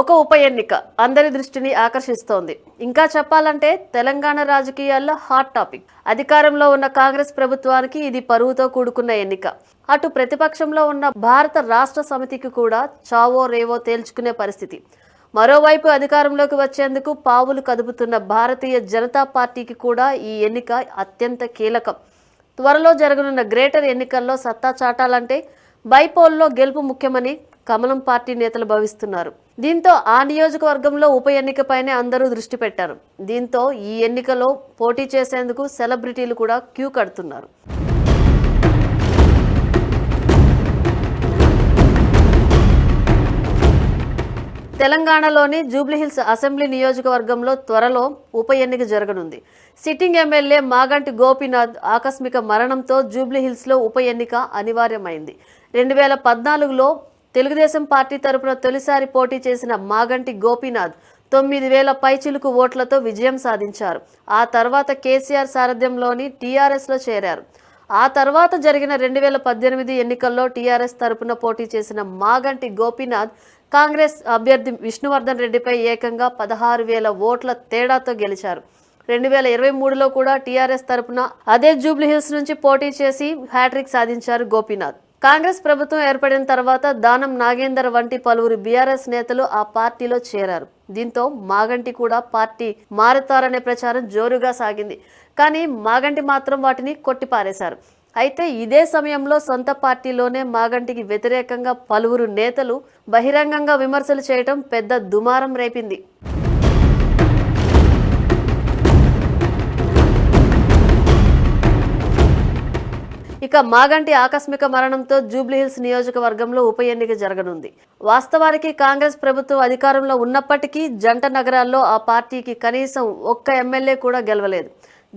ఒక ఉప ఎన్నిక. అందరి దృష్టిని ఆకర్షిస్తోంది. ఇంకా చెప్పాలంటే తెలంగాణ రాజకీయాల్లో హాట్ టాపిక్. అధికారంలో ఉన్న కాంగ్రెస్ ప్రభుత్వానికి ఇది పరువుతో కూడుకున్న ఎన్నిక. అటు ప్రతిపక్షంలో ఉన్న భారత రాష్ట్ర సమితికి కూడా చావో రేవో తేల్చుకునే పరిస్థితి. మరోవైపు అధికారంలోకి వచ్చేందుకు పావులు కదుపుతున్న భారతీయ జనతా పార్టీకి కూడా ఈ ఎన్నిక అత్యంత కీలకం. త్వరలో జరగనున్న గ్రేటర్ ఎన్నికల్లో సత్తా చాటాలంటే బైపోల్లో గెలుపు ముఖ్యమని కమలం పార్టీ నేతలు భావిస్తున్నారు. దీంతో ఆ నియోజకవర్గంలో ఉప ఎన్నికపైనే అందరూ దృష్టి పెట్టారు. దీంతో ఈ ఎన్నికలో పోటీ చేసేందుకు సెలబ్రిటీలు కూడా క్యూ కడుతున్నారు. తెలంగాణలోని జూబ్లీహిల్స్ అసెంబ్లీ నియోజకవర్గంలో త్వరలో ఉప ఎన్నిక జరగనుంది. సిట్టింగ్ ఎమ్మెల్యే మాగంటి గోపీనాథ్ ఆకస్మిక మరణంతో జూబ్లీహిల్స్లో ఉప ఎన్నిక అనివార్యమైంది. రెండు వేల పద్నాలుగులో తెలుగుదేశం పార్టీ తరపున తొలిసారి పోటీ చేసిన మాగంటి గోపీనాథ్ తొమ్మిది వేల పైచిలుకు ఓట్లతో విజయం సాధించారు. ఆ తర్వాత కేసీఆర్ సారథ్యంలోని టీఆర్ఎస్లో చేరారు. ఆ తర్వాత జరిగిన రెండు వేల పద్దెనిమిది ఎన్నికల్లో టీఆర్ఎస్ తరపున పోటీ చేసిన మాగంటి గోపీనాథ్ కాంగ్రెస్ అభ్యర్థి విష్ణువర్ధన్ రెడ్డిపై ఏకంగా పదహారు వేల ఓట్ల తేడాతో గెలిచారు. రెండు వేల ఇరవై మూడులో కూడా టీఆర్ఎస్ తరపున అదే జూబ్లీహిల్స్ నుంచి పోటీ చేసి హ్యాట్రిక్ సాధించారు గోపీనాథ్. కాంగ్రెస్ ప్రభుత్వం ఏర్పడిన తర్వాత దానం నాగేందర్ వంటి పలువురు బీఆర్ఎస్ నేతలు ఆ పార్టీలో చేరారు. దీంతో మాగంటి కూడా పార్టీ మారుతారనే ప్రచారం జోరుగా సాగింది. కానీ మాగంటి మాత్రం వాటిని కొట్టిపారేశారు. అయితే ఇదే సమయంలో సొంత పార్టీలోనే మాగంటికి వ్యతిరేకంగా పలువురు నేతలు బహిరంగంగా విమర్శలు చేయటం పెద్ద దుమారం రేపింది. ఇక మాగంటి ఆకస్మిక మరణంతో జూబ్లీహిల్స్ నియోజకవర్గంలో ఉప ఎన్నిక జరగనుంది. వాస్తవానికి కాంగ్రెస్ ప్రభుత్వం అధికారంలో ఉన్నప్పటికీ జంట నగరాల్లో ఆ పార్టీకి కనీసం ఒక్క ఎమ్మెల్యే కూడా గెలవలేదు.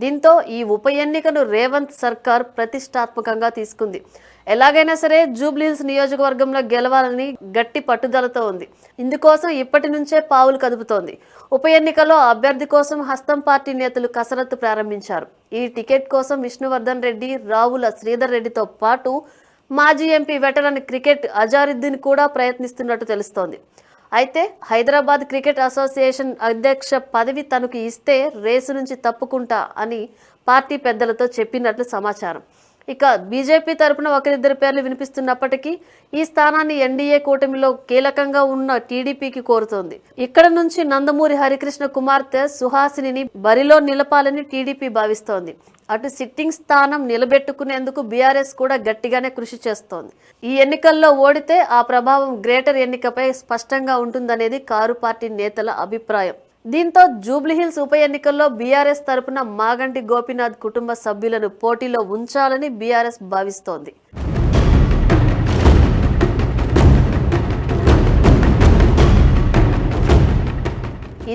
దీంతో ఈ ఉప ఎన్నికను రేవంత్ సర్కార్ ప్రతిష్టాత్మకంగా తీసుకుంది. ఎలాగైనా సరే జూబ్లీహిల్స్ నియోజకవర్గంలో గెలవాలని గట్టి పట్టుదలతో ఉంది. ఇందుకోసం ఇప్పటి నుంచే పావులు కదుపుతోంది. ఉప ఎన్నికలో అభ్యర్థి కోసం హస్తం పార్టీ నేతలు కసరత్తు ప్రారంభించారు. ఈ టికెట్ కోసం విష్ణువర్ధన్ రెడ్డి రావుల శ్రీధర్ రెడ్డితో పాటు మాజీ ఎంపీ వెటరన్ క్రికెట్ అజారుద్దీన్ కూడా ప్రయత్నిస్తున్నట్టు తెలుస్తోంది. అయితే హైదరాబాద్ క్రికెట్ అసోసియేషన్ అధ్యక్ష పదవి తనకు ఇస్తే రేసు నుంచి తప్పుకుంటా అని పార్టీ పెద్దలతో చెప్పినట్లు సమాచారం. ఇక బీజేపీ తరపున ఒకరిద్దరి పేర్లు వినిపిస్తున్నప్పటికీ ఈ స్థానాన్ని ఎన్డీఏ కూటమిలో కీలకంగా ఉన్న టీడీపీకి కోరుతోంది. ఇక్కడ నుంచి నందమూరి హరికృష్ణ కుమార్తె సుహాసిని బరిలో నిలపాలని టీడీపీ భావిస్తోంది. అటు సిట్టింగ్ స్థానం నిలబెట్టుకునేందుకు బీఆర్ఎస్ కూడా గట్టిగానే కృషి చేస్తోంది. ఈ ఎన్నికల్లో ఓడితే ఆ ప్రభావం గ్రేటర్ ఎన్నికపై స్పష్టంగా ఉంటుందనేది కారు పార్టీ నేతల అభిప్రాయం. దీంతో జూబ్లీహిల్స్ ఉప ఎన్నికల్లో బీఆర్ఎస్ తరపున మాగంటి గోపీనాథ్ కుటుంబ సభ్యులను పోటీలో ఉంచాలని బీఆర్ఎస్ భావిస్తోంది.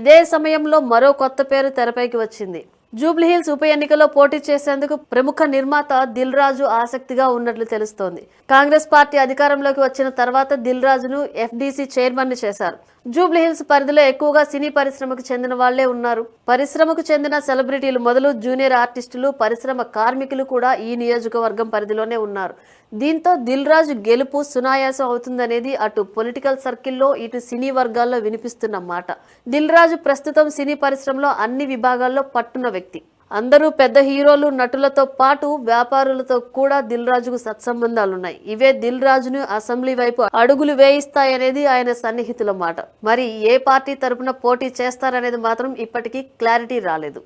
ఇదే సమయంలో మరో కొత్త పేరు తెరపైకి వచ్చింది. జూబ్లీహిల్స్ ఉప ఎన్నికలో పోటీ చేసేందుకు ప్రముఖ నిర్మాత దిల్ రాజు ఆసక్తిగా ఉన్నట్లు తెలుస్తోంది. కాంగ్రెస్ పార్టీ అధికారంలోకి వచ్చిన తర్వాత దిల్ రాజును ఎఫ్డీసీ చైర్మన్ చేశారు. జూబ్లీహిల్స్ పరిధిలో ఎక్కువగా సినీ పరిశ్రమకు చెందిన వాళ్ళే ఉన్నారు. పరిశ్రమకు చెందిన సెలబ్రిటీలు మొదలు జూనియర్ ఆర్టిస్టులు పరిశ్రమ కార్మికులు కూడా ఈ నియోజకవర్గం పరిధిలోనే ఉన్నారు. దీంతో దిల్ రాజు గెలుపు సునాయాసం అవుతుందనేది అటు పొలిటికల్ సర్కిల్లో ఇటు సినీ వర్గాల్లో వినిపిస్తున్న మాట. దిల్ రాజు ప్రస్తుతం సినీ పరిశ్రమలో అన్ని విభాగాల్లో పట్టున్న వ్యక్తి. అందరూ పెద్ద హీరోలు నటులతో పాటు వ్యాపారులతో కూడా దిల్ రాజుకు సత్సంబంధాలున్నాయి. ఇవే దిల్ రాజును అసెంబ్లీ వైపు అడుగులు వేయిస్తాయనేది ఆయన సన్నిహితుల మాట. మరి ఏ పార్టీ తరపున పోటీ చేస్తారనేది మాత్రం ఇప్పటికీ క్లారిటీ రాలేదు.